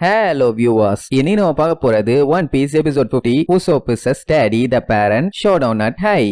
Hello viewers இனி நம்ம பார்க்க போறது One Piece episode 50 Usopp is study the parent show down at high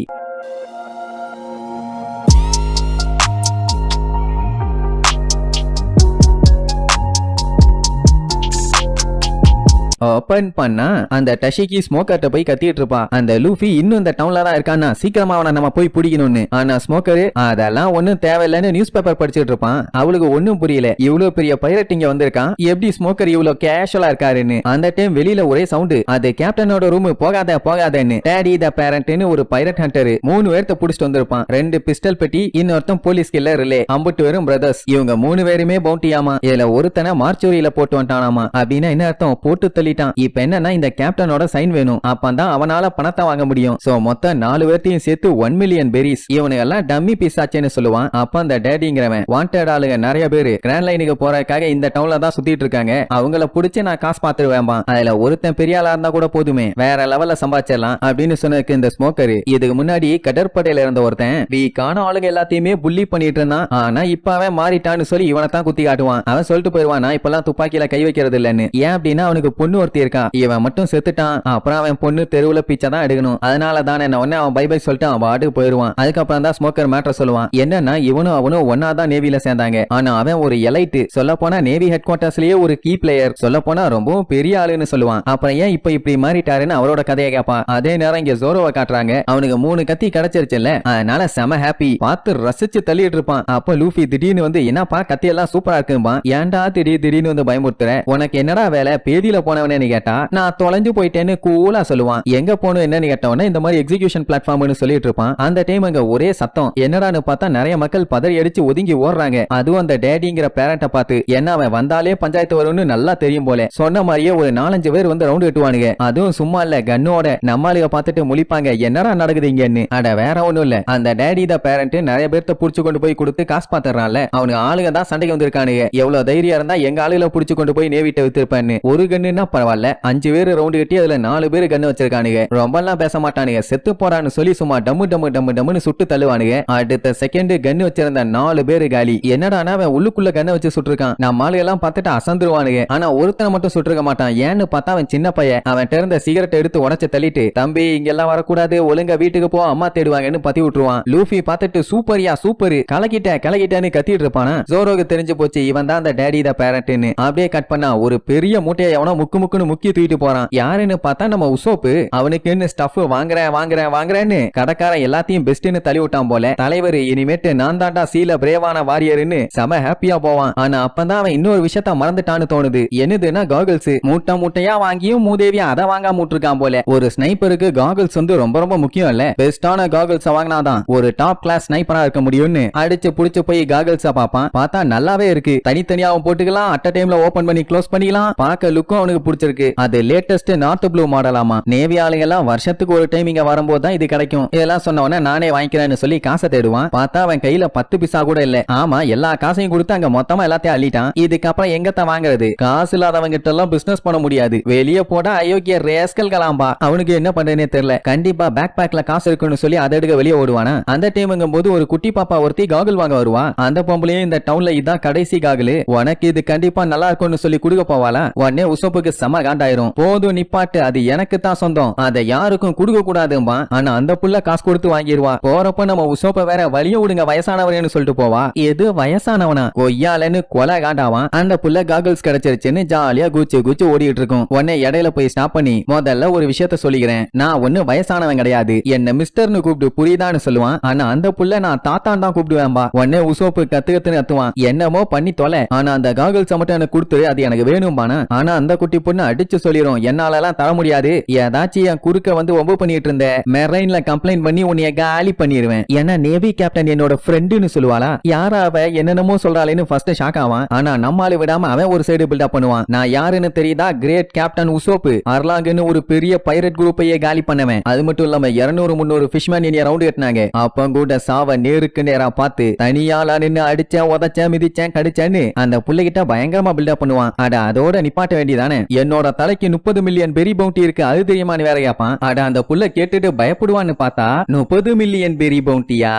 open பண்ணா அந்த டஷிகி ஸ்மோக்கர்ட்ட போய் கத்திட்டு இருப்பான். அந்த லூஃபி இன்னும் இந்த டவுன்ல தான் இருக்கானா சீக்கிரமா அவனை நம்ம போய் பிடிக்கணும்னு. ஆனா ஸ்மோக்கரு அதெல்லாம் ஒண்ணும் தேவையில்லைன்னு நியூஸ் பேப்பர் படிச்சிட்டு இருப்பான். அவளுக்கு ஒண்ணும் புரியல. இவ்வளவு பெரிய பைரட் இங்க வந்திருக்கான். எப்படி ஸ்மோக்கர் இவ்வளவு கேஷுவலா இருக்காருன்னு. அந்த டைம் வெளியில ஒரே சவுண்டு அது கேப்டனோட ரூம் போகாத போகாதன்னு. டேடி த பேரண்ட்னு ஒரு பைரட் ஹண்டர் மூணு பேர்த்த புடிச்சிட்டு வந்திருப்பான். ரெண்டு பிஸ்டல் பெட்டி இன்னொருத்தன் போலீஸ் கில்லர் ரிலே அம்புட்டு பேரும் பிரதர்ஸ் இவங்க மூணு பேருமே பவுண்டியாமா இதுல ஒருத்தனை மார்ச்சோரியில போட்டு வந்துட்டானாமா. அப்படின்னா என்ன அர்த்தம்? போட்டு தள்ளி சொல்லிட்டான். இப்ப என்னன்னா இந்த கேப்டனோட சைன் வேணும். அப்பதான் அவனால பணத்தை வாங்க முடியும். சோ மொத்தம் நாலு பேர்த்தையும் சேர்த்து ஒன் மில்லியன் பெரிஸ் இவனுங்க எல்லாம் டம்மி பீஸ் சொல்லுவான். அப்ப அந்த டேடிங்கிறவன் வாண்டட் ஆளுங்க நிறைய பேரு கிராண்ட் லைனுக்கு போறதுக்காக இந்த டவுன்ல தான் சுத்திட்டு இருக்காங்க. அவங்கள புடிச்சு நான் காசு பாத்துருவேன்பா அதுல ஒருத்தன் பெரிய ஆளா இருந்தா கூட போதுமே. வேற லெவல்ல சம்பாதிச்சிடலாம் அப்படின்னு சொன்னதுக்கு இந்த ஸ்மோக்கர் இதுக்கு முன்னாடி கடற்படையில இருந்த ஒருத்தன் வீக்கான ஆளுங்க எல்லாத்தையுமே புள்ளி பண்ணிட்டு இருந்தான். ஆனா இப்ப அவன் மாறிட்டான்னு சொல்லி இவனை தான் குத்தி காட்டுவான். அவன் சொல்லிட்டு போயிருவான் நான் இப்பெல்லாம் துப்பாக்கியில கை வைக்கிறது இல்லன்னு ஏன் அப்படின்னா அவனுக்கு பொண்ணு ஒருத்தி இருக்கான் இவன் மட்டும் செத்துட்டான். அப்புறம் அவன் பொண்ணு தெருவுல பிச்சை தான் எடுக்கணும். அதனால தான் என்ன உடனே அவன் பை பை சொல்லிட்டு அவன் பாட்டுக்கு போயிருவான் அதுக்கப்புறம் தான் ஸ்மோக்கர் மேட்டர் சொல்லுவான். என்னன்னா இவனும் அவனும் ஒன்னா தான் நேவில சேர்ந்தாங்க. ஆனா அவன் ஒரு எலைட்டு சொல்ல போனா நேவி ஹெட் குவார்டர்ஸ்லயே ஒரு கீ பிளேயர் சொல்ல போனா ரொம்பவும் பெரிய ஆளுன்னு சொல்லுவான். அப்புறம் ஏன் இப்ப இப்படி மாறிட்டாருன்னு அவரோட கதையை கேட்பான். அதே நேரம் இங்க ஜோரோவை காட்டுறாங்க. அவனுக்கு மூணு கத்தி கிடைச்சிருச்சுல்ல. அதனால செம ஹாப்பி பார்த்து ரசிச்சு தள்ளிட்டு இருப்பான். அப்ப லூஃபி திடீர்னு வந்து என்னப்பா கத்தி எல்லாம் சூப்பரா இருக்கும்பா ஏன்டா திடீர் திடீர்னு வந்து பயமுறுத்துற? உனக்கு என்னடா வேலை? பேதியில போனவன் போனவனேன்னு கேட்டா நான் தொலைஞ்சு போயிட்டேன்னு கூலா சொல்லுவான். எங்க போகணும் என்னன்னு கேட்டவன இந்த மாதிரி எக்ஸிகியூஷன் பிளாட்ஃபார்ம்னு சொல்லிட்டு இருப்பான். அந்த டைம் அங்க ஒரே சத்தம். என்னடான்னு பார்த்தா நிறைய மக்கள் பதறி அடிச்சு ஒதுங்கி ஓடுறாங்க. அதுவும் அந்த டேடிங்கிற பேரண்ட பார்த்து என்ன அவன் வந்தாலே பஞ்சாயத்து வரும்னு நல்லா தெரியும் போல. சொன்ன மாதிரியே ஒரு நாலஞ்சு பேர் வந்து ரவுண்ட் கட்டுவானுங்க அதுவும் சும்மா இல்ல கன்னோட நம்மளுக பார்த்துட்டு முழிப்பாங்க. என்னடா நடக்குது இங்கன்னு. அட வேற ஒண்ணும் இல்ல. அந்த டேடி த பேரண்ட் நிறைய பேர்த்த புடிச்சு கொண்டு போய் கொடுத்து காசு பாத்துறான்ல. அவனுக்கு ஆளுங்க தான் சண்டைக்கு வந்திருக்கானுங்க. எவ்வளவு தைரியம் இருந்தா எங்க ஆளுகளை புடிச்சு கொண்டு போய் நேவிட்ட வித்திருப்பான்னு. ஒரு கண்ணுன்னா பரவாயில்ல. அஞ்சு பேர் ரவுண்டு கட்டி அதுல நாலு பேர் கண்ணு வச்சிருக்கானுங்க. ரொம்ப எல்லாம் பேச மாட்டானுங்க. செத்து போறான்னு சொல்லி சும்மா டம்மு டம்மு டம்மு டம்முன்னு சுட்டு தள்ளுவானுங்க. அடுத்த செகண்ட் கண்ணு வச்சிருந்த நாலு பேரு காலி. என்னடானா அவன் உள்ளுக்குள்ள கண்ணை வச்சு சுட்டிருக்கான்? நம்ம ஆளுகெல்லாம் பார்த்துட்டு அசந்துருவானுங்க. ஆனா ஒருத்தனை மட்டும் சுட்டிருக்க மாட்டான். ஏன்னு பார்த்தா அவன் சின்ன பையன். அவன் இருந்த சிகரெட் எடுத்து உடச்சு தள்ளிட்டு தம்பி இங்கெல்லாம் வரக்கூடாது. ஒழுங்கா வீட்டுக்கு போ. அம்மா தேடுவாங்கன்னு பத்தி விட்டுருவான். லூஃபி பார்த்துட்டு சூப்பரியா சூப்பர். கலக்கிட்ட கலக்கிட்டேன்னு கத்திட்டு இருப்பானா? ஜோரோக்கு தெரிஞ்சு போச்சு. இவன் தான் அந்த டேடி த பேரண்ட்னு அப்படியே கட் பண்ணா ஒரு பெரிய மூட்டையை எவனோ முக்கு முக்குன்னு முக்கிய தூக்கிட்டு போறான். யாருன்னு பார்த்தா நம்ம உசோப்பு. அவனுக்குன்னு ஸ்டஃப் வாங்குறேன் வாங்குறேன் வாங்குறேன்னு கடைக்காரன் எல்லாத்தையும் பெஸ்ட்னு தள்ளி விட்டான் போல. தலைவர் இனிமேட்டு நான் தாண்டா சீல பிரேவான வாரியர்னு செம ஹாப்பியா போவான். ஆனா அப்பதான் அவன் இன்னொரு விஷயத்த மறந்துட்டான்னு தோணுது. என்னதுன்னா காகல்ஸ் மூட்டை மூட்டையா வாங்கியும் மூதேவியா அதை வாங்காம விட்டுருக்கான் போல. ஒரு ஸ்னைப்பருக்கு காகல்ஸ் வந்து ரொம்ப ரொம்ப முக்கியம் இல்ல. பெஸ்டான காகல்ஸ் வாங்கினாதான் ஒரு டாப் கிளாஸ் ஸ்னைப்பரா இருக்க முடியும்னு அடிச்சு புடிச்சு போய் காகல்ஸ பாப்பான் பார்த்தா நல்லாவே இருக்கு. தனித்தனியாவும் போட்டுக்கலாம். அட்ட டைம்ல ஓபன் பண்ணி க்ளோஸ் பண்ணிக்கலாம். பார்க்க லுக்கும் அவனுக்கு பிடிச்சிருக்கு அது லேட்டஸ்ட் நார்த் ப்ளூ மாடலாமா நேவி ஆளுங்க எல்லாம் வருஷத்துக்கு ஒரு டைம் இங்க வரும்போது தான் இது கிடைக்கும். இதெல்லாம் சொன்ன உடனே நானே வாங்கிக்கிறேன்னு சொல்லி காசை தேடுவான். பார்த்தா அவன் கையில பத்து பிசா கூட இல்ல. ஆமா எல்லா காசையும் கொடுத்து அங்க மொத்தமா எல்லாத்தையும் அள்ளிட்டான். இதுக்கப்புறம் எங்கத்தான் வாங்குறது? காசு இல்லாதவங்க கிட்ட எல்லாம் பிசினஸ் பண்ண முடியாது. வெளியே போட அயோக்கிய ரேஸ்கல் கலாம்பா. அவனுக்கு என்ன பண்றேனே தெரியல. கண்டிப்பா பேக் பேக்ல காசு இருக்குன்னு சொல்லி அதை எடுக்க வெளியே ஓடுவானா? அந்த டைம்ங்கும் போது ஒரு குட்டி பாப்பா ஒருத்தி காகுல் வாங்க வருவா. அந்த பொம்பளையும் இந்த டவுன்ல இதான் கடைசி காகுலு உனக்கு இது கண்டிப்பா நல்லா இருக்கும்னு சொல்லி கொடுக்க போவாளா? உடனே உசப்புக்கு செம காண்டாயிரும். போதும் நிப்பாட்டு அது எனக்கு தான் சொந்தம். அதை யாருக்கும் கொடுக்க கூடாதும்பா ஆனா அந்த புள்ள காசு கொடுத்து வாங்கிடுவா போறப்ப நம்ம உசோப்ப வேற வழிய விடுங்க வயசானவரேன்னு சொல்லிட்டு போவா. எது வயசானவனா? கொய்யாலன்னு கொலை காண்டாவான் அந்த புள்ள காகல்ஸ் கிடைச்சிருச்சுன்னு ஜாலியா குச்சி குச்சி ஓடிட்டு இருக்கும். உடனே இடையில போய் ஸ்டாப் பண்ணி முதல்ல ஒரு விஷயத்த சொல்லிக்கிறேன். நான் ஒண்ணு வயசானவன் கிடையாது. என்ன மிஸ்டர்னு கூப்பிட்டு புரியுதான்னு சொல்லுவான். ஆனா அந்த புள்ள நான் தாத்தான் தான் கூப்பிடுவேன்பா. உடனே உசோப்பு கத்து கத்துன்னு கத்துவான் என்னமோ பண்ணி தொலை. ஆனா அந்த காகல்ஸ் மட்டும் எனக்கு கொடுத்துரு அது எனக்கு வேணும்பானா? ஆனா அந்த குட்டி பொண்ணு அடிச்சு சொல்லிரும். என்னால எல்லாம் தர முடியாது. ஏதாச்சும் என் குறுக்க வந்து ஒம்பு பண்ணிட்டு இருந்த. மெரைன்ல கம்ப்ளைண்ட் பண்ணி உன்னைய காலி பண்ணிடுவேன் ஏன்னா நேவி கேப்டன் என்னோட ஃப்ரெண்டுன்னு சொல்லுவாளா? யாரா அவ? என்னென்னமோ சொல்றாளேன்னு ஃபர்ஸ்ட் ஷாக் ஆவான். ஆனா நம்மால விடாம அவன் ஒரு சைடு பில்டப் பண்ணுவான். நான் யாருன்னு தெரியுதா? Great captain உசோப்பு. அர்லாங்குன்னு ஒரு பெரிய பைரட் குரூப்பையே காலி பண்ணவன். அது மட்டும் இல்லாம இருநூறு முந்நூறு ஃபிஷ்மேன் இனிய ரவுண்ட் கட்டினாங்க அப்ப கூட சாவ நேருக்கு நேரா பார்த்து தனியாளா நின்னு அடிச்சேன் உதச்சேன் மிதிச்சேன் கடிச்சேன்னு. அந்த புள்ளைகிட்ட பயங்கரமா பில்டப் பண்ணுவான். அட அதோட நிப்பாட்ட வேண்டியதானே? என்னோட தலைக்கு முப்பது மில்லியன் பெரி பவுண்டி இருக்கு. அது தெரியுமான்னு வேற கேப்பான்? அட அந்த புள்ள கேட்டுட்டு பயப்படுவான்னு பார்த்தா முப்பது மில்லியன் பெரி பவுண்டியா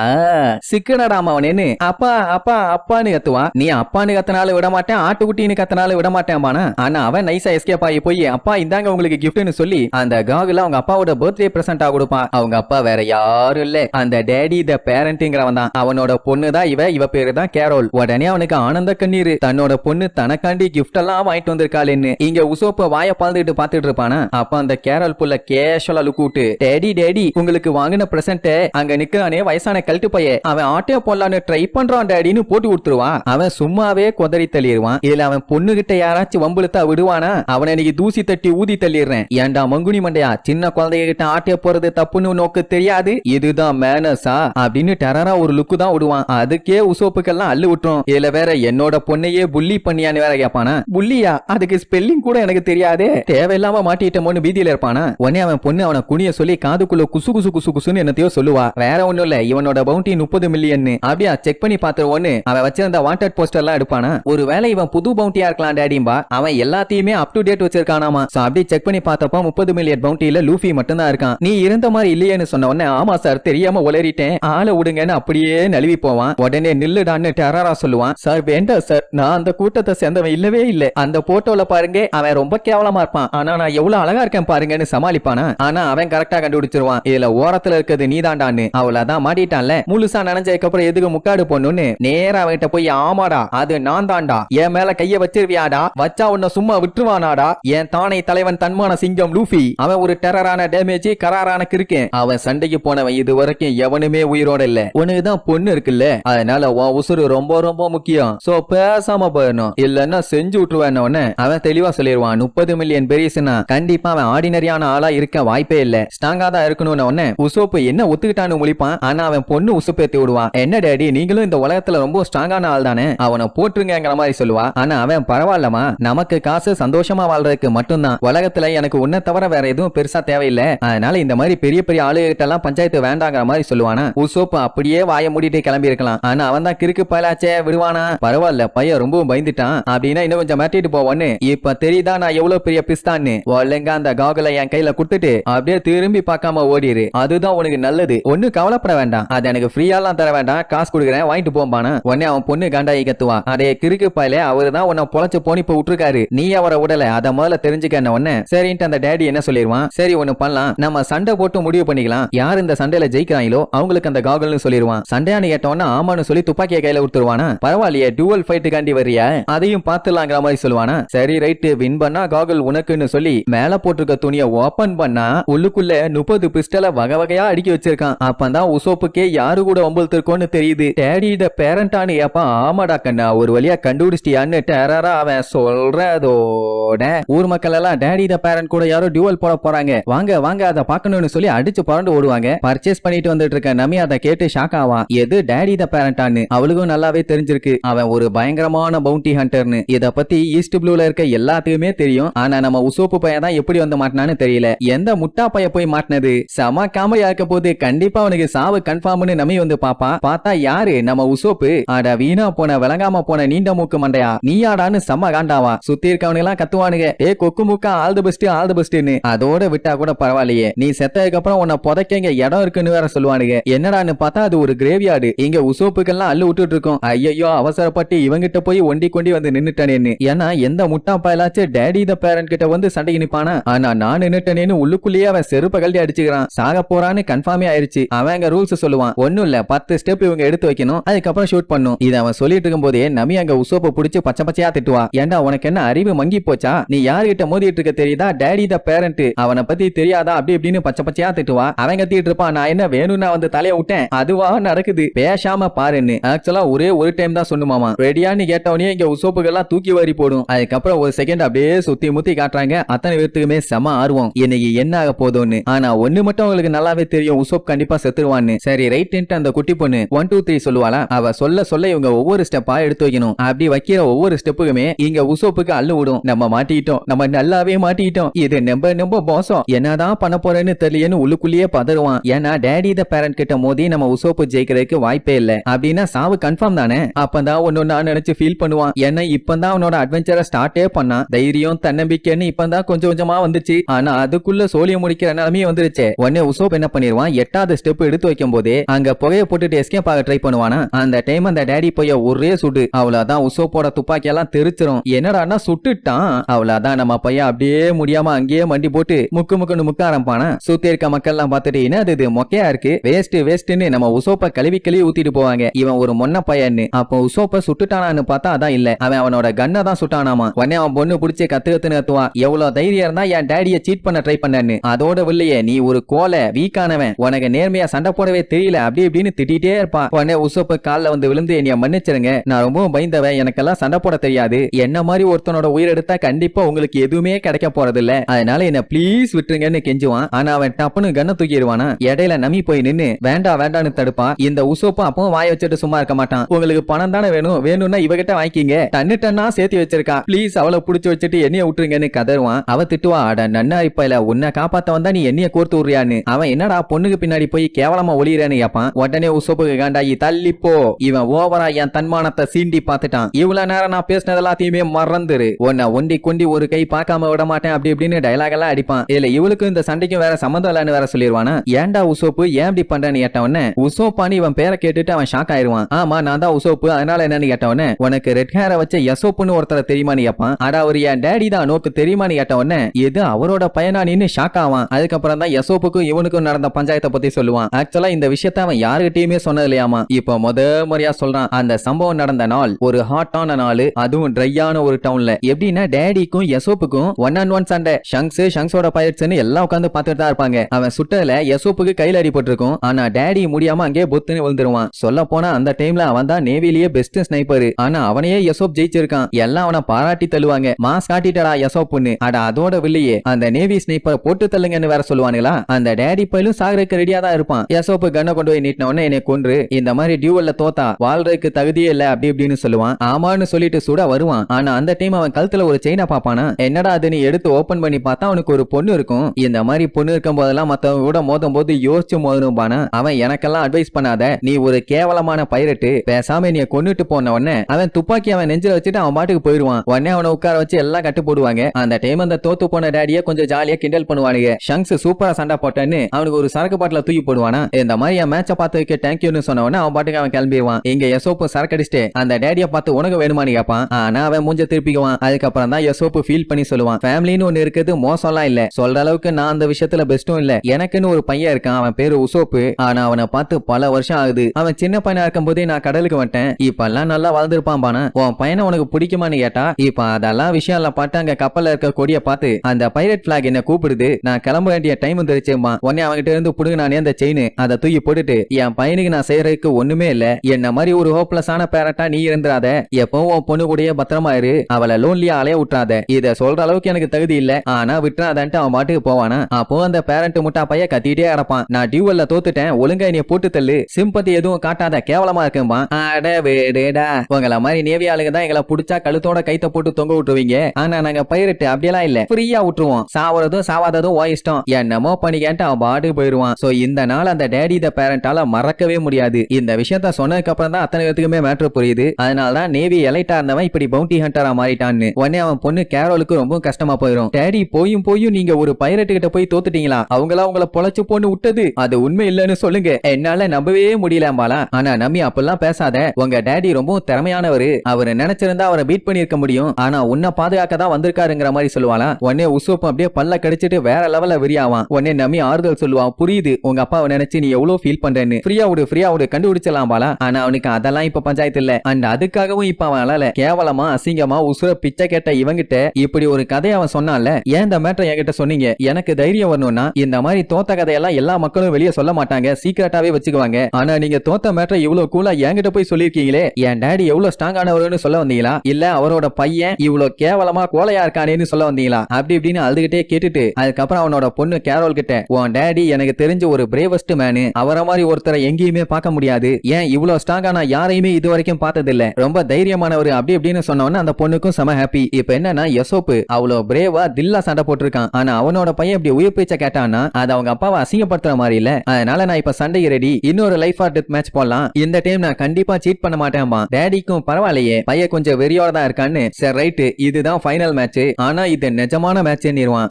சிக்கனடாம அவனேன்னு அப்பா அப்பா அப்பான்னு கத்துவான். நீ அப்பான்னு கத்தனால விட மாட்டேன் ஆட்டுக்குட்டின்னு கத்தனால விட மாட்டேன் ஆனா அவன் நைஸா எஸ்கேப் ஆகி போய் அப்பா இந்தாங்க உங்களுக்கு கிஃப்ட்னு சொல்லி அந்த காகுல அவங்க அப்பாவோட பர்த்டே பிரசன்டா கொடுப்பான். அவங்க அப்பா வேற யாரும் இல்ல. அந்த டேடி த பேரண்ட்ங்கிறவன் தான். அவனோட பொண்ணு தான் இவ. இவ பேரு தான் கேரோல் உடனே அவனுக்கு ஆனந்த கண்ணீர். தன்னோட பொண்ணு தனக்காண்டி கிஃப்ட் எல்லாம் வாங்கிட்டு வந்திருக்காளேன்னு. இங்க உசோ சிவப்ப வாய பாழ்ந்துட்டு பாத்துட்டு இருப்பானா? அப்ப அந்த கேரல் புள்ள கேஷுவலா லுக் விட்டு டேடி டேடி உங்களுக்கு வாங்கின பிரசன்ட் அங்க நிக்கிறானே வயசான கழட்டு பைய அவன் ஆட்டையா போடலான்னு ட்ரை பண்றான் டேடின்னு போட்டு கொடுத்துருவான் அவன் சும்மாவே கொதறி தள்ளிடுவான். இதுல அவன் பொண்ணு கிட்ட யாராச்சும் வம்புழுத்தா விடுவானா? அவனை இன்னைக்கு தூசி தட்டி ஊதி தள்ளிடுறேன். ஏன்டா மங்குனி மண்டையா சின்ன குழந்தைய கிட்ட ஆட்டைய போறது தப்புன்னு நோக்கு தெரியாது? இதுதான் மேனஸா அப்படின்னு டெரரா ஒரு லுக்கு தான் விடுவான். அதுக்கே உசோப்புக்கெல்லாம் அள்ளு விட்டுரும். இதுல வேற என்னோட பொண்ணையே புள்ளி பண்ணியான்னு வேற கேப்பானா? புள்ளியா? அதுக்கு ஸ்பெல்லிங் கூட எனக்கு தெரியாது. தேவையில்லாம மாட்டிட்டமோன்னு பீதியில இருப்பானா? உடனே அவன் பொண்ணு அவனை குனிய சொல்லி காதுக்குள்ள குசு குசு குசு குசுன்னு என்னத்தையோ சொல்லுவா. வேற ஒண்ணும் இல்ல இவனோட பவுண்டி முப்பது மில்லியன் அப்படியா செக் பண்ணி பாத்துருவோன்னு அவன் வச்சிருந்த வாண்டட் போஸ்டர் எல்லாம் எடுப்பானா? ஒருவேளை இவன் புது பவுண்டியா இருக்கலாம் டேடிம்பா. அவன் எல்லாத்தையுமே அப் டு டேட் வச்சிருக்கானாமா. சோ அப்படி செக் பண்ணி பார்த்தப்போ முப்பது மில்லியன் பவுண்டியில லூஃபி மட்டும் தான் இருக்கான். நீ இருந்த மாதிரி இல்லையேன்னு சொன்ன உடனே ஆமா சார் தெரியாம உளறிட்டேன். ஆளை விடுங்கன்னு அப்படியே நழுவி போவான். உடனே நில்லுடான்னு டெரரா சொல்லுவான். சார் வேண்டாம் சார் நான் அந்த கூட்டத்தை சேர்ந்தவன் இல்லவே இல்ல. அந்த போட்டோல பாருங்க அவன் ரொம்ப கேவலமா இருப்பான். ஆனா நான் எவ்வளவு அழகா இருக்கேன் பாருங்கன்னு சமாளிப்பானா? ஆனா அவன் கரெக்டா கண்டுபிடிச்சிருவான். இதுல ஓரத்துல இருக்கிறது நீதாண்டான்னு. அவ்வளவுதான் மாட்டிட்டான்ல. முழுசா நினைஞ்சதுக்கு அப்புறம் எதுக்கு முக்காடு பொண்ணுன்னு நேரா அவன்கிட்ட போய் ஆமாடா அது நான் தான்டா என் மேல கைய வச்சிருவியாடா. வச்சா உன்னை சும்மா விட்டுருவானாடா. என் தானை தலைவன் தன்மான சிங்கம் லூஃபி. அவன் ஒரு டெரரான டேமேஜ் கராரான கிருக்கேன் அவன் சண்டைக்கு போனவன் இது வரைக்கும் எவனுமே உயிரோட இல்ல. உனக்கு தான் பொண்ணு இருக்குல்ல. அதனால உன் உசுறு ரொம்ப ரொம்ப முக்கியம். சோ பேசாம போயிடணும். இல்லன்னா செஞ்சு விட்டுருவேன் அவன் தெளிவா சொல்லிடுவான். முப்பது மில்லியன் பெரியஸ்னா கண்டிப்பா அவன் ஆர்டினரியான ஆளா இருக்க வாய்ப்பே இல்ல. ஸ்ட்ராங்கா தான் இருக்கணும்னு உடனே உசோப்பு என்ன ஒத்துக்கிட்டான்னு முழிப்பான் ஆனா அவன் பொண்ணு உசுப்பேத்தி விடுவான் என்ன டேடி நீங்களும் இந்த உலகத்துல ரொம்ப ஸ்ட்ராங்கான ஆள் தானே? அவனை போட்டுருங்கிற மாதிரி சொல்லுவா. ஆனா அவன் பரவாயில்லமா நமக்கு காசு சந்தோஷமா வாழ்றதுக்கு மட்டும்தான். உலகத்துல எனக்கு உன்னை தவிர வேற எதுவும் பெருசா தேவையில்லை. அதனால இந்த மாதிரி பெரிய பெரிய ஆளுகிட்ட எல்லாம் பஞ்சாயத்து வேண்டாங்கிற மாதிரி சொல்லுவானா? உசோப்பு அப்படியே வாய மூடிட்டு கிளம்பி இருக்கலாம் ஆனா அவன் தான் கிறுக்கு பயலாச்சே விடுவானா? பரவாயில்ல பையன் ரொம்பவும் பயந்துட்டான். அப்படின்னா இன்னும் கொஞ்சம் மாட்டிட்டு போவான்னு. இப்ப தெரியுதா நான் எவ்வளவு பெரிய பிஸ்தான்னு? ஒழுங்கா அந்த காகுல என் கையில கொடுத்துட்டு அப்படியே திரும்பி பார்க்காம ஓடிரு. அதுதான் உனக்கு நல்லது. ஒண்ணு கவலைப்பட வேண்டாம். அது எனக்கு ஃப்ரீயாலாம் தர வேண்டாம். காசு கொடுக்குறேன் வாங்கிட்டு போம்பானா உடனே அவன் பொண்ணு காண்டாயி கத்துவான் அதே கிறுக்கு பாயில அவரு தான் உன்னை பொழைச்சு போனி இப்ப விட்டுருக்காரு. நீ அவரை விடல அத முதல்ல தெரிஞ்சுக்க உடனே சரின்ட்டு அந்த டேடி என்ன சொல்லிடுவான் சரி ஒண்ணு பண்ணலாம். நம்ம சண்டை போட்டு முடிவு பண்ணிக்கலாம். யார் இந்த சண்டையில ஜெயிக்கிறாங்களோ அவங்களுக்கு அந்த காகுல்னு சொல்லிடுவான் சண்டையானு கேட்டோன்னா ஆமான்னு சொல்லி துப்பாக்கியை கையில கொடுத்துருவானா? பரவாயில்லையே டூவல் ஃபைட்டுக்காண்டி வர்றியா? அதையும் பாத்துலாங்கிற மாதிரி சொல்லுவானா? சரி ரைட்டு வின் பண்ணா காகுல் உனக்குன்னு சொல்லி மேல போட்டிருக்க துணியை ஓபன் பண்ணா உள்ளுக்குள்ள முப்பது பிஸ்டல வகை வகையா அடுக்கி வச்சிருக்கான். அப்பதான் உசோப்புக்கே யாரு கூட ஒம்பளுத்திருக்கோன்னு தெரியுது. டேடியிட பேரண்டானு ஏப்பா ஆமாடா கண்ணா ஒரு வழியா கண்டுபிடிச்சிட்டியான்னு டெரரா அவன் சொல்றதோட. ஊர் மக்கள் எல்லாம் டேடி த பேரண்ட் கூட யாரோ டியூவல் போட போறாங்க. வாங்க வாங்க அதை பாக்கணும்னு சொல்லி அடிச்சு புரண்டு ஓடுவாங்க. பர்ச்சேஸ் பண்ணிட்டு வந்துட்டு இருக்க நம்மி அதை கேட்டு ஷாக் ஆவான். எது டேடி த பேரண்டான்னு அவளுக்கும் நல்லாவே தெரிஞ்சிருக்கு. அவன் ஒரு பயங்கரமான பவுண்டி ஹண்டர்னு இத பத்தி ஈஸ்ட் ப்ளூல இருக்க எல்லாத்துக்குமே தெரியும். ஆனா நம்ம உசோப்பு பையன் தான் எப்படி வந்து மாட்டினான்னு தெரியல. எந்த முட்டா பைய போய் மாட்டினது? செம காமெடியா இருக்க போது கண்டிப்பா அவனுக்கு சாவு கன்ஃபார்ம்னு நம்பி வந்து பாப்பா பார்த்தா யாரு? நம்ம உசோப்பு. ஆடா வீணா போன விளங்காம போன நீண்ட மூக்கு மண்டையா? நீயாடான்னு செம்ம காண்டாவா சுத்தி இருக்கவனுங்க எல்லாம் கத்துவானுங்க. ஏ கொக்கு முக்கா all the best all the பெஸ்ட்னு அதோட விட்டா கூட பரவாயில்லையே. நீ செத்ததுக்கு அப்புறம் உன்னை புதைக்கங்க இடம் இருக்குன்னு வேற சொல்லுவானுங்க. என்னடான்னு பார்த்தா அது ஒரு கிரேவியார்டு இங்க உசோப்புக்கெல்லாம் அள்ளு விட்டுட்டு இருக்கோம். ஐயோ அவசரப்பட்டு இவங்கிட்ட போய் ஒண்டி கொண்டி வந்து நின்னுட்டானேன்னு. ஏன்னா எந்த முட்டா பயலாச்சும் டேடி த பேரண்ட் கிட்ட வந்து சண்டை நிப்பானா ஆனா நான் நின்னுட்டேனேன்னு உள்ளுக்குள்ளேயே அவன் செருப்ப கழட்டி அடிச்சுக்கிறான். சாக போறான்னு கன்ஃபார்மே ஆயிருச்சு. அவன் அங்க ரூல்ஸ் சொல்லுவான். ஒண்ணும் இல்ல பத்து ஸ்டெப் இவங்க எடுத்து வைக்கணும். அதுக்கப்புறம் ஷூட் பண்ணும். இத அவன் சொல்லிட்டு இருக்கும் போதே நமி அங்க உசோப்ப புடிச்சு பச்சை பச்சையா திட்டுவா. ஏண்டா உனக்கு என்ன அறிவு மங்கி போச்சா? நீ யாருகிட்ட மோதிட்டு இருக்க தெரியுதா? டேடி த பேரண்ட் அவனை பத்தி தெரியாதா? அப்படி இப்படின்னு பச்சை பச்சையா திட்டுவா. அவன் கத்திட்டு இருப்பான். நான் என்ன வேணும்னா வந்து தலைய விட்டேன்? அதுவா நடக்குது. பேசாம பாருன்னு. ஆக்சுவலா ஒரே ஒரு டைம் தான் சொன்னுமாமா ரெடியான்னு கேட்டவனே இங்க உசோப்புகள்லாம் தூக்கி வாரி போடும். அதுக்கப்புறம் ஒரு செகண்ட் அப்படியே சுத்தி முத்தி காட்டுறாங்க. அத்தனை பேர்த்துக்குமே செம ஆர்வம். இன்னைக்கு என்ன ஆக போதும்னு ஆனா ஒண்ணு மட்டும் அவங்களுக்கு நல்லாவே தெரியும். உசோப் கண்டிப்பா செத்துருவான்னு. சரி ரைட் அந்த குட்டி பொண்ணு ஒன் டூ த்ரீ சொல்லுவாளா? அவ சொல்ல சொல்ல இவங்க ஒவ்வொரு ஸ்டெப்பா எடுத்து வைக்கணும். அப்படி வைக்கிற ஒவ்வொரு ஸ்டெப்புக்குமே இங்க உசோப்புக்கு அள்ளு விடும். நம்ம மாட்டிக்கிட்டோம். நம்ம நல்லாவே மாட்டிக்கிட்டோம். இது நம்ப நம்ப மோசம். என்னதான் பண்ண போறேன்னு தெரியலன்னு உள்ளுக்குள்ளேயே பதறுவான். ஏன்னா டேடி த பேரண்ட் கிட்ட மோதி நம்ம உசோப்பு ஜெயிக்கிறதுக்கு வாய்ப்பே இல்ல. அப்படின்னா சாவு கன்ஃபார்ம் தானே? அப்பதான் ஒன்னு நான் நினைச்சு ஃபீல் பண்ணுவான். ஏன்னா இப்பதான் அவனோட அட்வென்ச்சரை ஸ்டார்ட்டே பண்ணான். தைரியம் தைரியம் தன்னம்பிக்கைன்னு இப்பதான் கொஞ்சம் கொஞ்சமா வந்துச்சு. ஆனா அதுக்குள்ள சோழிய முடிக்கிற நிலைமையும் வந்துருச்சு. உடனே உசோப் என்ன பண்ணிருவான்? எட்டாவது ஸ்டெப் எடுத்து வைக்கும் போதே அங்க புகைய போட்டுட்டு எஸ்கேப் ஆக ட்ரை பண்ணுவானா? அந்த டைம் அந்த டேடி போய் ஒரே சுடு. அவ்வளவுதான் உசோப்போட துப்பாக்கி எல்லாம் தெரிச்சிரும். என்னடானா சுட்டுட்டான். அவ்வளவுதான் நம்ம பையன் அப்படியே முடியாம அங்கேயே மண்டி போட்டு முக்கு முக்குன்னு முக்க ஆரம்பானா சுத்தி இருக்க மக்கள் எல்லாம் பார்த்துட்டு என்னது இது? மொக்கையா இருக்கு? வேஸ்ட் வேஸ்ட்னு நம்ம உசோப்ப கழுவி கழுவி ஊத்திட்டு போவாங்க. இவன் ஒரு மொன்ன பையன்னு. அப்போ உசோப்ப சுட்டுட்டானான்னு பார்த்தா அதான் இல்ல. அவன் அவனோட கண்ணை தான் சுட்டானாமா? உடனே அவன் பொண்ணு பிடிச்சி கத்து கத்துவான் எவ்வளவு தைரியம் இருந்தா என் டேடிய சீட் பண்ண ட்ரை பண்ணன்னு. அதோட வில்லையே நீ ஒரு கோலை வீக்கானவன். உனக்கு நேர்மையா சண்டை போடவே தெரியல அப்படி இப்படின்னு திட்டிட்டே இருப்பான். உடனே உசப்பு கால்ல வந்து விழுந்து என்னைய மன்னிச்சிருங்க. நான் ரொம்பவும் பயந்தவன். எனக்கெல்லாம் சண்டை போட தெரியாது. என்ன மாதிரி ஒருத்தனோட உயிர் எடுத்தா கண்டிப்பா உங்களுக்கு எதுவுமே கிடைக்க போறது இல்ல அதனால என்ன ப்ளீஸ் விட்டுருங்கன்னு கெஞ்சுவான். ஆனா அவன் டப்புன்னு கண்ணை தூக்கிடுவானா? இடையில நம்பி போய் நின்னு வேண்டாம் வேண்டாம்னு தடுப்பான். இந்த உசோப்பும் அப்பவும் வாய வச்சுட்டு சும்மா இருக்க மாட்டான். உங்களுக்கு பணம் தானே வேணும்? வேணும்னா இவகிட்ட வாங்கிக்கிங்க. டன்னு டன்னா சேர்த்து வச்சிருக்கான். ப்ளீஸ் அவளை புடிச்சு வச்சுட்டு என்னைய விட்டுருங்கன்னு கதருவான். அவ திட்டுவா அட நன்னா இப்ப இல்ல உன்னை காப்பாத்த வந்தா நீ என்னைய கோர்த்து விடுறியான்னு. அவன் என்னடா பொண்ணுக்கு பின்னாடி போய் கேவலமா ஒளியிறான்னு கேப்பான். உடனே உசோப்புக்கு காண்டாயி தள்ளிப்போ இவன் ஓவரா என் தன்மானத்தை சீண்டி பார்த்துட்டான். இவ்வளவு நேரம் நான் பேசினது எல்லாத்தையுமே மறந்துரு. உன்னை ஒண்டி கொண்டி ஒரு கை பார்க்காம விட மாட்டேன் அப்படி இப்படின்னு டைலாக் எல்லாம் அடிப்பான். இல்ல இவளுக்கும் இந்த சண்டைக்கும் வேற சம்மந்தம் இல்லன்னு வேற சொல்லிடுவானா ஏன்டா உசோப்பு ஏன் இப்படி பண்றேன்னு கேட்டவன உசோப்பான்னு இவன் பேரை கேட்டுட்டு அவன் ஷாக் ஆயிருவான். ஆமா நான் தான் உசோப்பு அதனால என்னன்னு கேட்டவன உனக்கு ரெட் ஹேரை வச்ச யசோப்புன்னு ஒருத்தரை தெரியுமான்னு கேப்பான். அடா அவர் என் டேடி தான் நோக்கு தெரியுமான்னு கேட்ட உடனே? எது அவரோட பையனா? நின்னு ஷாக் ஆவான். அதுக்கப்புறம் தான் யசோப்புக்கும் இவனுக்கும் நடந்த பஞ்சாயத்தை பத்தி சொல்லுவான். ஆக்சுவலா இந்த விஷயத்த அவன் யாருகிட்டயுமே சொன்னது இல்லையாமா இப்போ முத முறையா சொல்றான் அந்த சம்பவம் நடந்த நாள். ஒரு ஹாட்டான நாள் அதுவும் ட்ரையான ஒரு டவுன்ல எப்படின்னா டேடிக்கும் யசோப்புக்கும் ஒன் அண்ட் ஒன் சண்டை. ஷங்ஸ் ஷங்ஸோட பயிற்சின்னு எல்லாம் உட்காந்து பார்த்துட்டு தான் இருப்பாங்க. அவன் சுட்டதுல யசோப்புக்கு கையில அடிபட்டிருக்கும் ஆனா டேடி முடியாம அங்கேயே பொத்துன்னு விழுந்துருவான். சொல்ல போனா அந்த டைம்ல அவன் தான் நேவிலேயே பெஸ்ட் ஸ்னைப்பர் ஆனா அவனையே யசோப் ஜெயிச்சிருக்கான். எல்லாம் அவனை பாராட்டி தள்ளுவாங்க. மாஸ் காட்டிட்டடா பொண்ணு. அட அதோட வெளியே அந்த நேவி ஸ்னைப்பர் போட்டு தள்ளுங்கன்னு வேற சொல்லுவானுங்களா? அந்த டேடி பயிலும் சாகருக்கு ரெடியா தான் இருப்பான். யசோப்பு கண்ணை கொண்டு போய் நீட்டின உடனே என்னை கொன்று இந்த மாதிரி டியூவல்ல தோத்தா வாழ்றதுக்கு தகுதியே இல்ல அப்படி இப்படின்னு சொல்லுவான். ஆமான்னு சொல்லிட்டு சுட வருவான். ஆனா அந்த டைம் அவன் கழுத்துல ஒரு செயினா பாப்பானா என்னடா அது? நீ எடுத்து ஓபன் பண்ணி பார்த்தா அவனுக்கு ஒரு பொண்ணு இருக்கும். இந்த மாதிரி பொண்ணு இருக்கும் போதெல்லாம் மத்தவங்க கூட மோதும் போது யோசிச்சு மோதணும்பானா அவன் எனக்கெல்லாம் அட்வைஸ் பண்ணாத. நீ ஒரு கேவலமான பைரட்டு பேசாம நீ கொண்டுட்டு போன உடனே அவன் துப்பாக்கி அவன் நெஞ்சில வச்சுட்டு அவன் பாட்டுக்கு போயிருவான் உடனே அவனை உட்கார வச்சு எல்லாம் கட்டு போடுவாங்க. அந்த டைம் அந்த தோத்து போன டேடிய கொஞ்சம் ஜாலியா கிண்டல் பண்ணுவானுங்க. ஷங்ஸ் சூப்பரா சண்டை போட்டேன்னு அவனுக்கு ஒரு சரக்கு பாட்டில தூக்கி போடுவானா? இந்த மாதிரி என் மேட்ச பார்த்து வைக்க தேங்க்யூன்னு சொன்ன உடனே அவன் பாட்டுக்கு அவன் கிளம்பிடுவான். இங்க எசோப்பு சரக்கு அடிச்சுட்டு அந்த டேடிய பார்த்து உனக்கு வேணுமான்னு கேட்பான். ஆனா அவன் மூஞ்ச திருப்பிக்குவான். அதுக்கப்புறம் தான் எசோப்பு ஃபீல் பண்ணி சொல்லுவான். ஃபேமிலின்னு ஒண்ணு இருக்குது மோசம்லாம் இல்ல. சொல்ற அளவுக்கு நான் அந்த விஷயத்துல பெஸ்டும் இல்ல. எனக்குன்னு ஒரு பையன் இருக்கான். அவன் பேரு உசோப்பு ஆனா அவனை பார்த்து பல வருஷம் ஆகுது. அவன் சின்ன பையனா இருக்கும் போதே நான் கடலுக்கு வந்துட்டேன். இப்ப எல்லாம் நல்லா வளர்ந்துருப்பான் பானா. உன் பையனை உனக்கு பிடிக்குமான்னு கேட்டா இப்ப அதெல்லாம் விஷயம் எல்லாம் பார்த்து அங்க கப்பல்ல இருக்க கொடிய பார்த்து அந்த பைரட் பிளாக் என்ன கூப்பிடுது? நான் கிளம்ப வேண்டிய டைம் வந்துருச்சேம்மா. உடனே அவன்கிட்ட இருந்து புடுங்க நானே அந்த செயின் அதை தூக்கி போட்டுட்டு என் பையனுக்கு நான் செய்யறதுக்கு ஒண்ணுமே இல்ல. என்ன மாதிரி ஒரு ஹோப்லெஸ்ஸான பேரட்டா நீ இருந்துராத எப்பவும் உன் பொண்ணு கூடயே பத்திரமா இரு. அவளை லோன்லியா அலைய விட்டுறாத. இத சொல்ற அளவுக்கு எனக்கு தகுதி இல்ல. ஆனா விட்டுறாதான்ட்டு அவன் பாட்டுக்கு போவானா? அப்போ அந்த பேரண்ட் முட்டா பைய கத்திட்டே இறப்பான் நான் டியூவல்ல தோத்துட்டேன். ஒழுங்கா என்னைய போட்டு தள்ளு. சிம்பத்தி எதுவும் காட்டாத. கேவலமா இருக்கும்பா அட வேடேடா. உங்கள மாதிரி நேவி ஆளுங்க தான் எங்களை புடிச்சா கழுத்தோட கைத்த போட்டு தொங்க விட்டுருவீங்க. ஆனா நாங்க பயிரிட்டு அப்படியெல்லாம் இல்ல. ஃப்ரீயா விட்டுருவோம் சாவறதும் சாவாததும் ஓ இஷ்டம். என்னமோ பண்ணிக்கன்ட்டு அவன் பாட்டு போயிருவான் சோ இந்த நாள் அந்த டேடி த பேரண்டால மறக்கவே முடியாது. இந்த விஷயத்த சொன்னதுக்கு அப்புறம் தான் அத்தனை பேத்துக்குமே மேட்ரு புரியுது. அதனாலதான் நேவி எலைட்டா இருந்தவன் இப்படி பவுண்டி ஹண்டரா மாறிட்டான்னு. உடனே அவன் பொண்ணு கேரோலுக்கு ரொம்ப கஷ்டமா போயிடும் டேடி போயும் போயும் நீங்க ஒரு பைரட்டு கிட்ட போய் தோத்துட்டீங்களா? அவங்களா உங்களை பொழைச்சு போன்னு விட்டது. அது உண்மை இல்லைன்னு சொல்லுங்க. என்னால நம்பவே முடியலம்பாலா ஆனா நம்பி அப்பெல்லாம் பேசாத. உங்க டேடி ரொம்ப திறமையானவரு. அவர் நினைச்சிருந்தா அவரை பீட் பண்ணிருக்க முடியும். ஆனா உன்னை பாதுகாக்க தான் வந்திருக்காருங்கிற மாதிரி சொல்லுவாளாம். உடனே உசுவப்பம் அப்படியே பல்ல கடிச்சிட்டு வேற லெவல்ல விரியாவான் உடனே நம்பி ஆறுதல் சொல்லுவான் புரியுது உங்க அப்பாவை நினைச்சு நீ எவ்வளவு ஃபீல் பண்றேன்னு. ஃப்ரீயா விடு ஃப்ரீயா விடு கண்டுபிடிச்சலாம் பாலா ஆனா அவனுக்கு அதெல்லாம் இப்ப பஞ்சாயத்து இல்ல. அண்ட் அதுக்காகவும் இப்ப அவன் அழல. கேவலமா அசிங்கமா உசுர பிச்சை கேட்ட இவங்கிட்ட இப்படி ஒரு கதையை அவன் சொன்னான்ல. ஏன் இந்த மேட்டர் என்கிட்ட சொன்னீங்க? எனக்கு தைரியம் வரணும்னா இந்த மாதிரி தோத்த கதையெல்லாம் எல்லா மக்களும் வெளியே சொல்ல மாட்டாங்க. சீக்கிரட்டாவே வச்சுக்குவாங்க. ஆனா நீங்க தோத்த மேட்டர் இவ்வளவு கூலா என்கிட்ட போய் சொல்லிருக்கீங்களே என் டேடி எவ்வளவு ஸ்ட்ராங் ஆனவருன்னு சொல்ல வந்தீங்களா? இல்ல அவரோட பையன் இவ்வளவு கேவலமா கோலையா இருக்கானேன்னு சொல்ல வந்தீங்களா? அப்படி இப்படின்னு அழுதுகிட்டே கேட்டுட்டு அதுக்கப்புறம் அவனோட பொண்ணு கேரோல் கிட்ட உன் டேடி எனக்கு தெரிஞ்ச ஒரு பிரேவஸ்ட் மேனு அவரை மாதிரி ஒருத்தரை எங்கேயுமே பார்க்க முடியாது. ஏன் இவ்வளவு ஸ்ட்ராங்கா நான் யாரையுமே இது வரைக்கும் பார்த்ததில்ல. ரொம்ப தைரியமானவர். அப்படி இப்படின்னு சொன்னவன அந்த பொண்ணுக்கும் செம ஹாப்பி இப்ப என்னன்னா யசோப்பு அவ்வளவு பிரேவா தில்லா சண்டை போட்டிருக்கான். ஆனா அவனோட பையன் இப்படி உயிர் பேச்ச கேட்டான்னா அது அவங்க அப்பாவை அசிங்கப்படுத்துற மாதிரி இல்ல. அதனால நான் இப்ப சண்டை ரெடி இன்னொரு லைஃப் ஆர் டெத் மேட்ச் போடலாம். இந்த டைம் நான் கண்டிப்பா சீட் பண்ண மாட்டேன்மா டேடிக்கும் பரவாயில்லையே பையன் கொஞ்சம் வெறியோட தான் இருக்கான்னு. சரி ரைட்டு இதுதான் ஃபைனல் ஃபைனல் மேட்ச் ஆனா இது நிஜமான மேட்ச்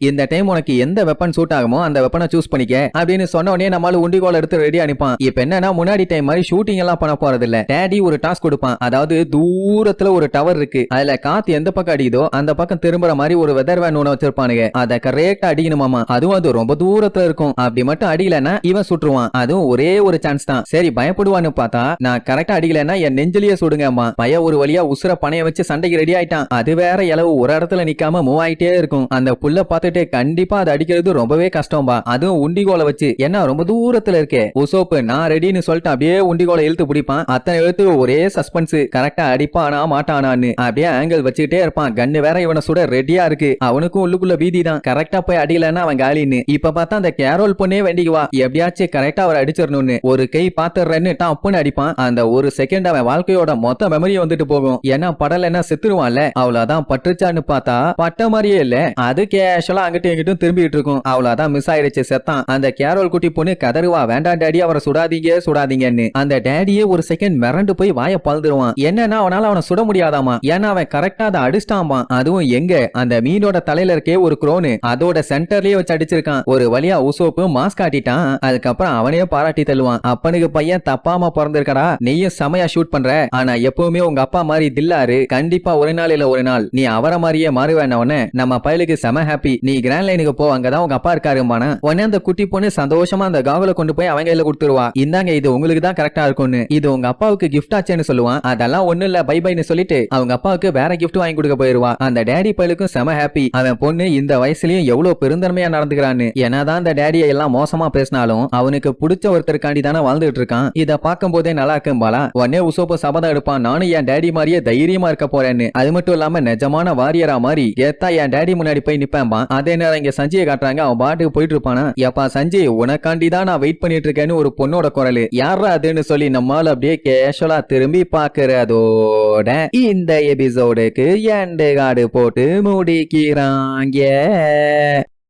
இந்த டைம் உனக்கு எந்த வெப்பன் சூட் ஆகுமோ அந்த வெப்பனை சூஸ் பண்ணிக்க அப்படின்னு சொன்ன உடனே நம்மளால உண்டிகோல் எடுத்து ரெடி அனுப்பான் இப்ப என்னன்னா முன்னாடி டைம் மாதிரி ஷூட்டிங் எல்லாம் பண்ண போறது இல்ல டேடி ஒரு டாஸ்க் கொடுப்பான். அதாவது தூரத்துல ஒரு டவர் இருக்கு. அதுல காத்து எந்த பக்கம் அடிக்குதோ அந்த பக்கம் திரும்புற மாதிரி ஒரு வெதர் வேன் ஒண்ணு வச்சிருப்பானுங்க. அத கரெக்டா அடிக்கணுமாமா. அதுவும் அது ரொம்ப தூரத்துல இருக்கும். அப்படி மட்டும் அடிக்கலன்னா இவன் சுட்டுருவான். அதுவும் ஒரே ஒரு சான்ஸ் தான். சரி பயப்படுவான்னு பார்த்தா நான் கரெக்டா அடிக்கலன்னா என் நெஞ்சிலேயே சுடுங்கம்மா. பய ஒரு வழியா உசுர பணைய வச்சு சண்டைக்கு ரெடி ஆயிட்டான். அது வேற இளவு ஒரு இடத்துல நிக்காம மூவ் ஆயிட்டே இருக்கும். அந்த புல்ல பார்த்துட்டு கண்டிப்பா அது அடிக்கிறது ரொம்பவே கஷ்டம்பா. அதுவும் உண்டிகோலை வச்சு. என்ன ரொம்ப தூரத்துல இருக்கே. உசோப்பு நான் ரெடின்னு சொல்லிட்டு அப்படியே உண்டிகோலை இழுத்து பிடிப்பான். அத்தனை எழுத்து ஒரே சஸ்பென்ஸ் கரெக்டா அடிப்பானா மாட்டானான்னு. அப்படியே ஆங்கிள் வச்சுக்கிட்டே இருப்பான். கண்ணு வேற இவனை சுட ரெடியா இருக்கு. அவனுக்கும் உள்ளுக்குள்ள பீதி தான். கரெக்டா போய் அடியலன்னா அவன் காலின்னு. இப்ப பார்த்தா அந்த கேரோல் பொண்ணே வேண்டிக்குவா எப்படியாச்சும் கரெக்டா அவர் அடிச்சிடணும்னு. ஒரு கை பாத்துறேன்னு டப்புன்னு அடிப்பான். அந்த ஒரு செகண்ட் அவன் வாழ்க்கையோட மொத்த மெமரி வந்துட்டு போகும். ஏன்னா படலைன்னா செத்துருவான்ல. அவ்வளவுதான் பட்டுச்சான்னு பார்த்தா பட்ட மாதிரியே இல்ல. அது கேஷுவலா அங்கிட்டும் இங்கிட்டும் திரும்பிட்டு இருக்கும். அவ்வளவுதான் மிஸ் ஆயிடுச்சு செத்தான். அந்த கேரோல் குட்டி பொண்ணு கதறுவா வேண்டாம் டேடி அவரை சுடாதீங்க சுடாதீங்கன்னு. அந்த டேடியே ஒரு செகண்ட் மிரண்டு போய் வாய பழுதுருவான். என்னன்னா அவனால அவனை சுட முடியாதாமா? ஏன்னா அவன் கரெக்டா அதை அடிச்சிட்டாமா அதுவும் எங்க? அந்த மீனோட தலையில இருக்கே ஒரு குரோனு அதோட சென்டர்லயே வச்சு அடிச்சிருக்கான். ஒரு வழியா உசோப்பு மாஸ்க் காட்டிட்டான். அதுக்கப்புறம் அவனே பாராட்டி தள்ளுவான். அப்பனுக்கு பையன் தப்பாம பிறந்திருக்கடா. நீயும் செமையா ஷூட் பண்ற. ஆனா எப்பவுமே உங்க அப்பா மாதிரி தில்லாரு. கண்டிப்பா ஒரு நாள் இல்ல ஒரு நாள். நீ அவரை மாதிரியே மாறுவேன்னவனே நம்ம பயலுக்கு செம ஹாப்பி நீ கிராண்ட் லைனுக்கு போ அங்கதான் உங்க அப்பா இருக்காருமான உடனே அந்த குட்டி பொண்ணு சந்தோஷமா அந்த காகுல கொண்டு போய் அவங்க கையில கொடுத்துருவா. இந்தாங்க இது உங்களுக்கு தான் கரெக்டா இருக்கும்னு. இது உங்க அப்பாவுக்கு கிஃப்ட் ஆச்சேன்னு சொல்லுவான். அதெல்லாம் ஒண்ணு இல்ல பை பைன்னு சொல்லிட்டு அவங்க அப்பாவுக்கு வேற கிஃப்ட் வாங்கி கொடுக்க போயிருவா. அந்த டேடி பயலுக்கும் செம ஹாப்பி அவன் பொண்ணு இந்த வயசுலயும் எவ்வளவு பெருந்தன்மையா நடந்துக்கிறான்னு. என்னதான் அந்த டேடியை எல்லாம் மோசமா பேசினாலும் அவனுக்கு பிடிச்ச ஒருத்தருக்காண்டி தானே வாழ்ந்துட்டு இருக்கான். இத பார்க்கும் போதே நல்லா இருக்கும் பாலா. உடனே உசோப்பு சபதம் எடுப்பான். நானும் என் டேடி மாதிரியே தைரியமா இருக்க போறேன்னு. அது மட்டும் இல்லாம நிஜமான வாரியர் மாதிரி. ஏத்தா என் டேடி முன்னாடி போய் நிப்பேன்பா. அதே நேரம் இங்க சஞ்சயை காட்டுறாங்க. அவன் பாட்டுக்கு போயிட்டு இருப்பானா? எப்பா சஞ்சய் உனக்காண்டி தான் நான் வெயிட் பண்ணிட்டு இருக்கேன்னு ஒரு பொண்ணோட குரல். யாரா அதுன்னு சொல்லி நம்மால அப்படியே கேஷுவலா திரும்பி பாக்குறதோட இந்த எபிசோடுக்கு எண்டு காடு போட்டு முடிக்கிறாங்க.